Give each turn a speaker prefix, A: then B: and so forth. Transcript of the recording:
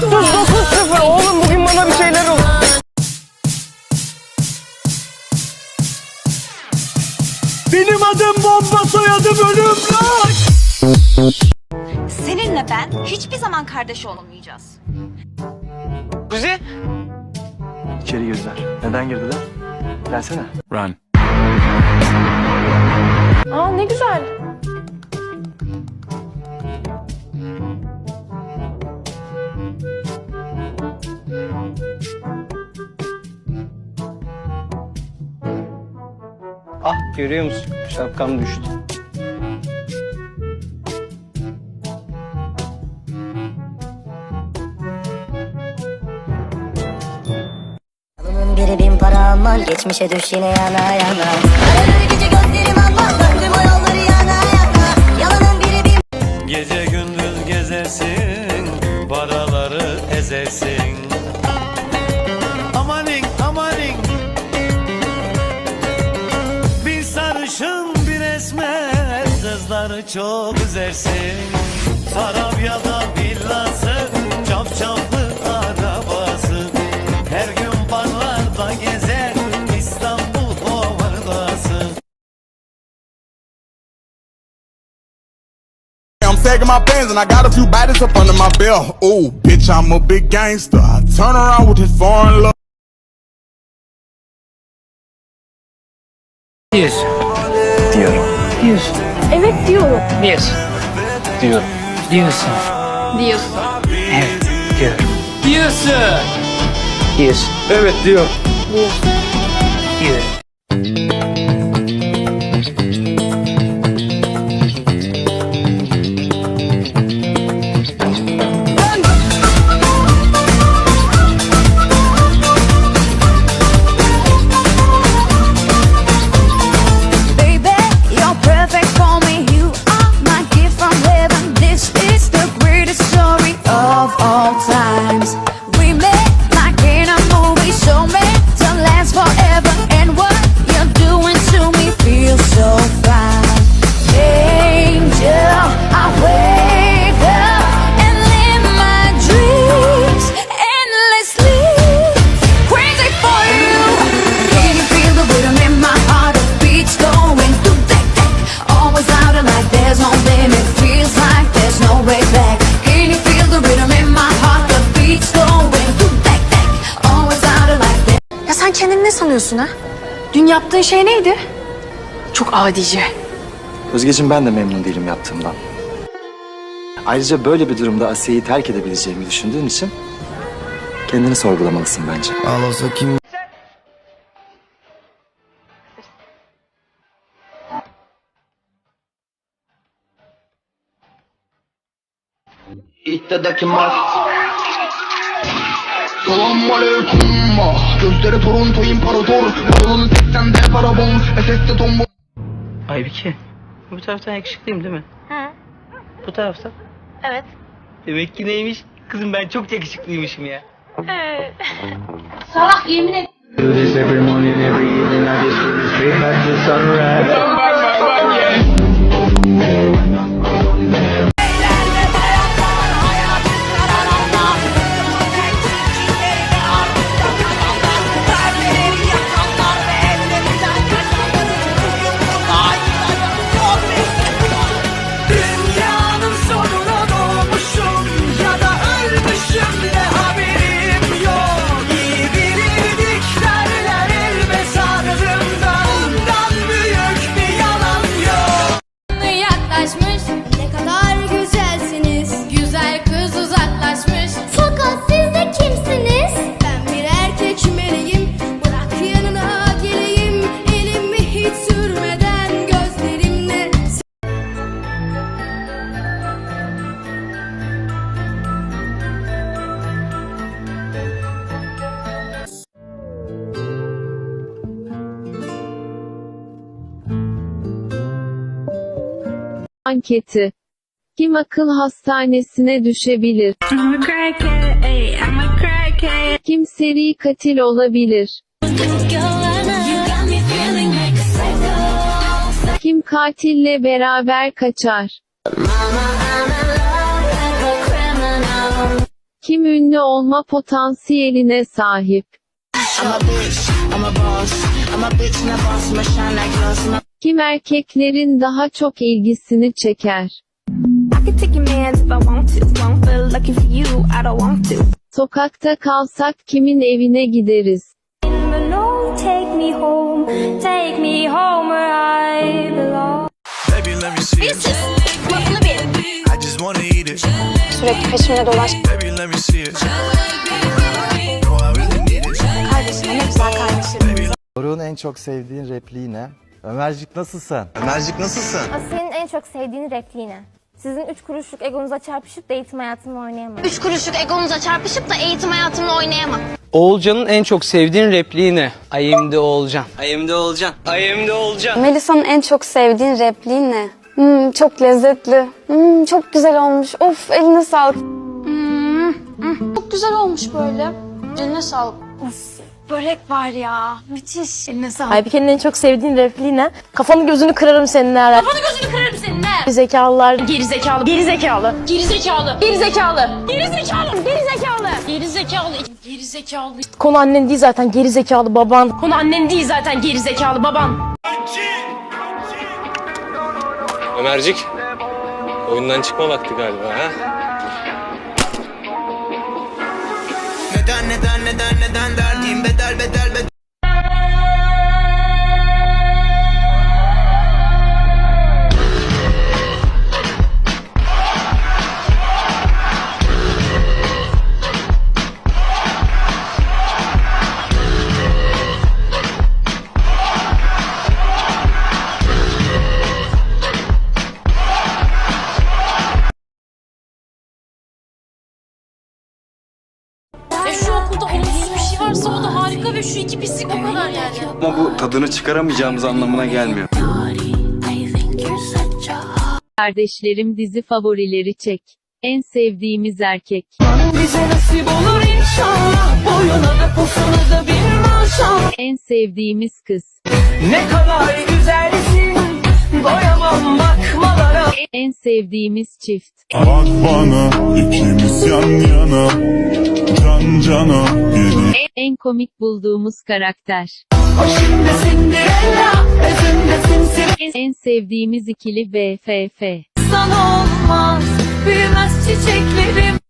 A: Sus sus sus sus oğlum bugün bana bir şeyler oldu. Benim adım bomba soyadım ölüm.
B: Seninle ben hiçbir zaman kardeş olmayacağız.
A: Kuzi.
C: İçeri girdiler. Neden girdiler? Gelsene. Run.
A: Güzel.
D: Ah görüyor musun? Şapkam düştü.
E: Alımın biri bin para aman Geçmişe düş yine yana yana
F: sarışın, bir esmer, kızları çok üzersin. Sarabya'da villası, çapçaplı arabası. Her gün barlarda gezer, İstanbul ovardası.
G: I'm sagging my pants and I got a few bodies up under my belt. Ooh, bitch, I'm a big gangster. I turn around with his foreign love.
C: Diyorum.
A: Evet diyorum.
C: Diyorsun. Diyorum. Diyorsun.
A: Diyorsun.
C: Evet. Diyorum. Diyorsun. Diyorsun. Evet diyor. Diyor.
H: Baby,
A: sanıyorsun ha? Dün yaptığın şey neydi? Çok adice.
C: Özgeciğim ben de memnun değilim yaptığımdan. Ayrıca böyle bir durumda Asiye'yi terk edebileceğimi düşündüğün için kendini sorgulamalısın bence.
G: Selam aleyküm. Gözleri Toronto imparator. Balon 80 de parabon. SS'de tombul.
D: Aybike. Bu taraftan yakışıklıyım değil mi? Hı. Bu taraftan?
A: Evet.
D: Demek ki neymiş? Kızım ben çok yakışıklıymışım ya.
F: Dünyanın
I: Anketi Kim akıl hastanesine düşebilir? Kim seri katil olabilir?
H: Kim
I: katille beraber kaçar? Kim ünlü olma potansiyeline sahip? I'm a bitch, I'm
J: a boss, I'm a bitch and a boss, I'm shine like glass, kim erkeklerin daha çok ilgisini çeker.
I: Sokakta kalsak kimin evine gideriz?
A: Sürekli peşimde dolaş. Kardeşim ne güzel kardeşim.
K: Doruk'un en çok sevdiğin repliği ne? Ömercik nasılsın?
F: Ömercik nasılsın?
L: Senin en çok sevdiğin repliği ne? Sizin üç kuruşluk egonuza çarpışıp da eğitim hayatımla oynayamam.
A: Üç kuruşluk egonuza çarpışıp da eğitim hayatımla oynayamam.
B: Oğulcan'ın en çok sevdiğin repliği ne? I am the Oğulcan. I am the Oğulcan. I am the Oğulcan.
A: Melisa'nın en çok sevdiğin repliği ne? Hmm, çok lezzetli. Hmm, çok güzel olmuş. Of eline sağlık. Hmm, hmm, çok güzel olmuş böyle. Eline sağlık. Of börek var ya. Müthiş. Eline sağlık.
L: Aybike'nin en çok sevdiğin repliği ne? Kafanı gözünü kırarım seninle her Kafanı gözünü kırarım seninle. Geri zekalılar. Geri zekalı. Geri zekalı. Geri zekalı. Geri zekalı. Geri zekalı. Geri zekalı. Geri zekalı. Geri zekalı. Konu annen değil zaten geri zekalı baban. Konu annen değil zaten geri zekalı baban.
B: Ömercik. Oyundan çıkma vakti galiba ha?
F: Neden, neden, neden, neden derdim bedel, bedel, bedel.
L: Şu okulda olumsuz bir şey varsa o da harika ve şu iki pislik o kadar yani.
K: Ama bu tadını çıkaramayacağımız anlamına gelmiyor.
I: Kardeşlerim dizi favorileri çek. En sevdiğimiz erkek.
F: Bize nasip olur inşallah. Boyuna da posuna da bir maşallah.
I: En sevdiğimiz kız.
F: Ne kadar güzelsin. Doyamam bakmalara.
I: En sevdiğimiz çift.
M: Bak bana ikimiz yan yana
I: komik bulduğumuz karakter. En sevdiğimiz ikili BFF.
F: Sana olmaz. Büyümez çiçeklerim.